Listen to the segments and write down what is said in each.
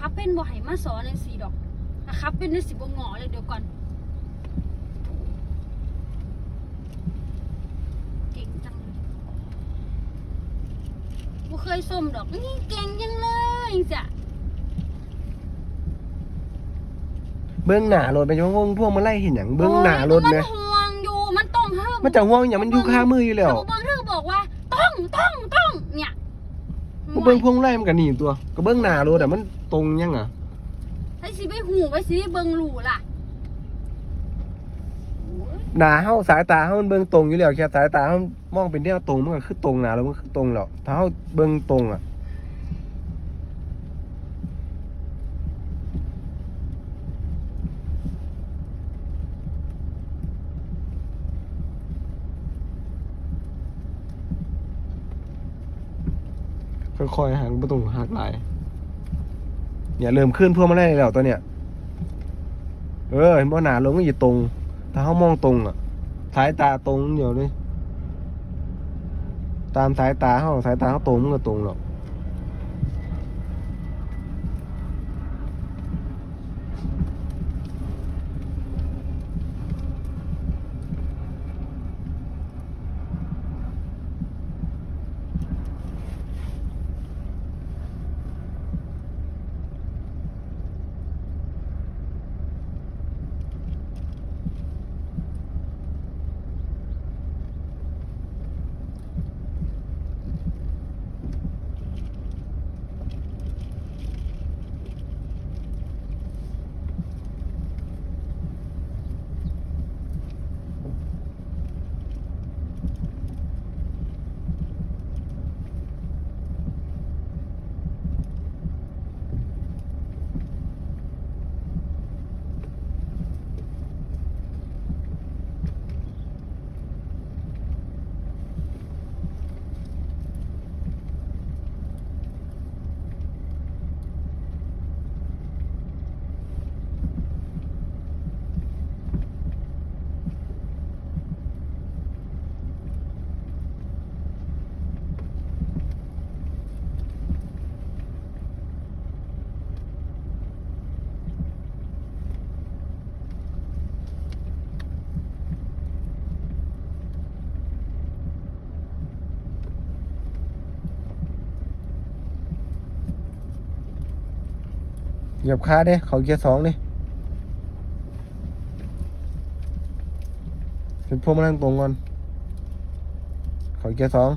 ขับเป็นบ่ให้มาสอนจังซี่ดอกถ้าขับเป็นได้สิบ่งอเลยเดี๋ยวก่อนเก่งจังเลยบ่เคยส้มดอกนี่เก่งจังเลยจังจ้ะเบื้องหน้ารถเป็นช่วงพวกมาไล่เห็นอย่างเบื้องหน้ารถไหมโอ้ยมันห่วงอยู่มันต้องเฮิ่มมันจะห่วงอย่างมันอยู่ข้างมืออยู่แล้ว ถ้าบ่เบิ่งเธอบอกว่า ต้องต้องต้องเนี่ย มันเบื้องพวงมาไล่มันก็หนีตัวก็เบื้องหน้ารถแต่มันตรงยังอะไอ้สิไปหูไว้สิเบิ่งหลูล่ะโอ้ยหน้าเฮาสายตาเฮามันเบื้องตรงอยู่แล้วแค่สายตาเฮามองเป็นแนวตรงมันก็คือตรงหน้าแล้วมันคือตรงแล้วถ้าเฮาเบื้องตรงอะ ค่อยหักประตูหักหลายเนี่ยเริ่มขึ้นเพื่อมาได้แล้วตัวเนี้ยเออเห็นว่าหนาลงก็อยู่ตรง ถ้าเขามองตรงอะ สายตาตรงเดียวเลยตามสายตาเขาสายตาเขาตรงมันก็ตรงหรอก เหยียบค้าเด้เขาเกียร์สองนี่เป็นพวกมานั่งตรงก่อนเขาเกียร์สอง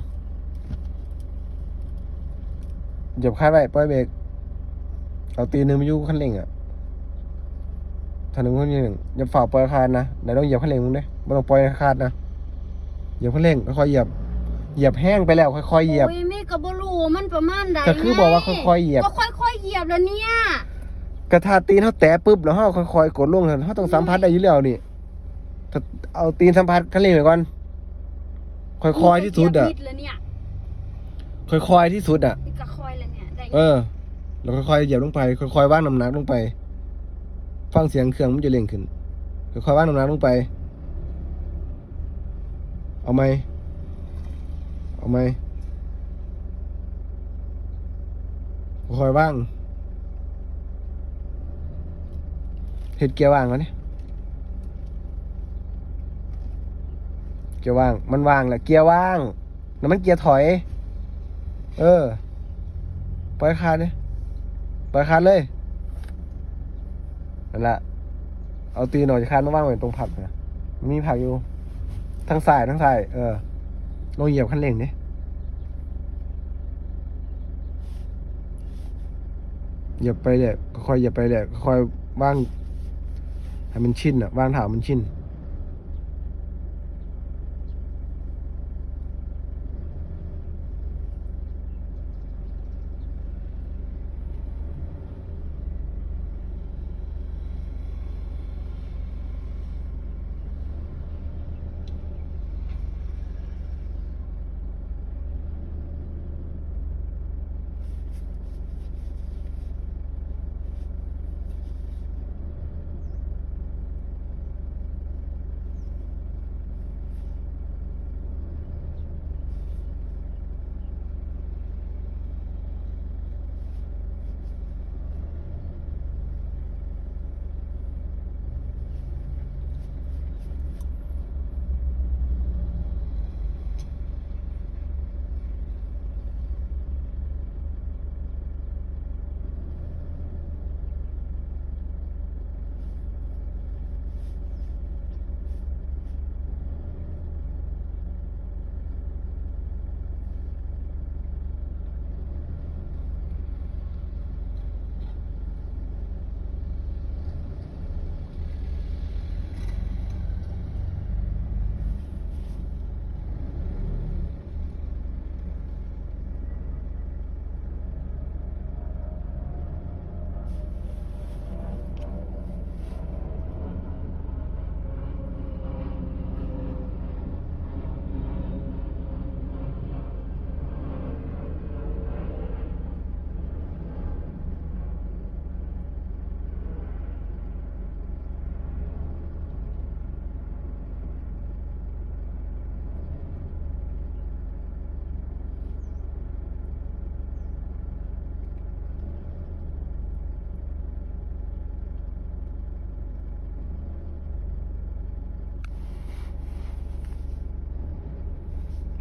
เหยียบค้าไว้ปล่อยเบรกเอาตีนหนึ่งมาอยู่คันเร่งอะถ้าหนึ่งคนหนึ่งอย่าฝ่าปล่อยคาดนะเดี๋ยวต้องเหยียบคันเร่งมึงเด้ไม่ต้องปล่อยคาดนะเหยียบคันเร่งค่อยๆเหยียบเหยียบแห้งไปแล้วค่อยๆเหยียบโอ้ยแม่ก็บ่รู้ว่ามันประมาณใดก็คือบอกว่าค่อยๆเหยียบก็ค่อยๆเหยียบแล้วเนี่ย กระทาตีนเขาแตะปุ๊บแล้วเขาค่อยๆกดลงเถอะเขาต้องสัมผัสได้อยู่แล้วนี่ถ้าเอาตีนสัมผัสคันเร่งไปก่อนค่อยๆที่สุดอะเหยียบมิแล้วเนี่ยค่อยๆที่สุดอะนี่ก็ค่อยแล้วเนี่ยได้เออแล้วค่อยๆเหยียบลงไปค่อยๆว่างน้ำหนักลงไป ฟังเสียงเครื่องมันจะเร่งขึ้นค่อยๆว่างน้ำหนักลงไป เอาไหมเอาไหมค่อยๆว่างเห็ดเกียร์ว่างก่อนนี่เกียร์ว่าง มันว่างแหละเกียร์ว่างแล้วมันเกียร์ถอย เออ ปล่อยคาดเลยปล่อยคาดเลยนั่นแหละเอาตีนออกจากคาดมาว่างไว้ตรงผักนะมีผักอยู่ ทั้งสายทั้งสาย เออลงเหยียบคันเร่งดิเหยียบไปเลยค่อยเหยียบไปเลยค่อยว่าง ให้มันชินอะวางถามมันชิน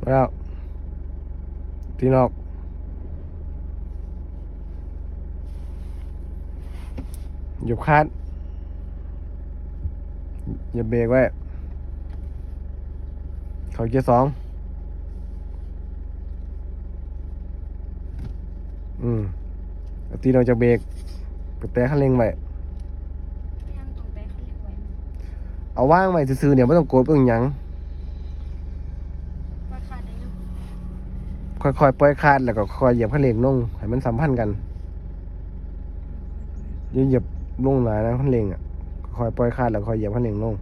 แล้วที่นอกหยุบคาดอย่าเบรกไว้ เขาเกียร์สองอืมเอาตีนออกจากเบรกไปแตะคันเร่งไว้ไม่ยังตรงแต่เขาเรียกไว้เอาว่างไว้ซื่อๆเนี่ยไม่ต้องโกดเพิ่งหยัง ว่าขาดได้ยัง ค่อยๆปล่อยคาดแล้วก็ค่อยเหยียบคันเร่งลงให้มันสัมพันธ์กันอยิ่าเหยียบลงหลายนะคันเร่งอะค่อยปล่อยคาดแล้วค่อยเหยียบคันเร่งลง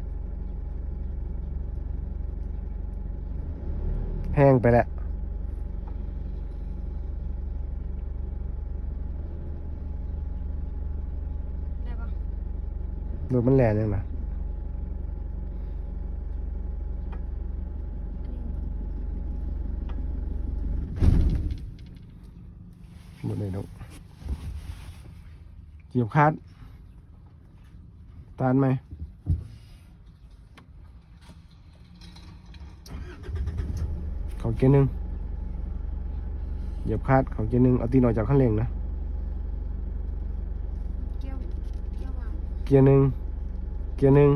แห้งไปแล้วได้ปะรถมันแรงยังนะ หมดเลยดอกเหยียบคาดตานไหมเขาเกียร์หนึ่งเหยียบคาดเขาเกียร์หนึ่งเอาตีนออกจากขั้นเร่งนะเกี่ยวเกี่ยววางเกียร์หนึ่งเกียร์หนึ่ง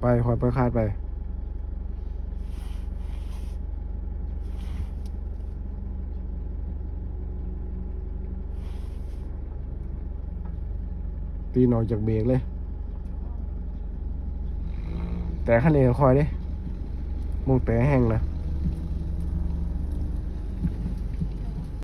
ไปคอยไปคาดไป ตีนออกจากเบรกเลย แต่ขั้นเร่งคอยดิมงแต่แห้งนะ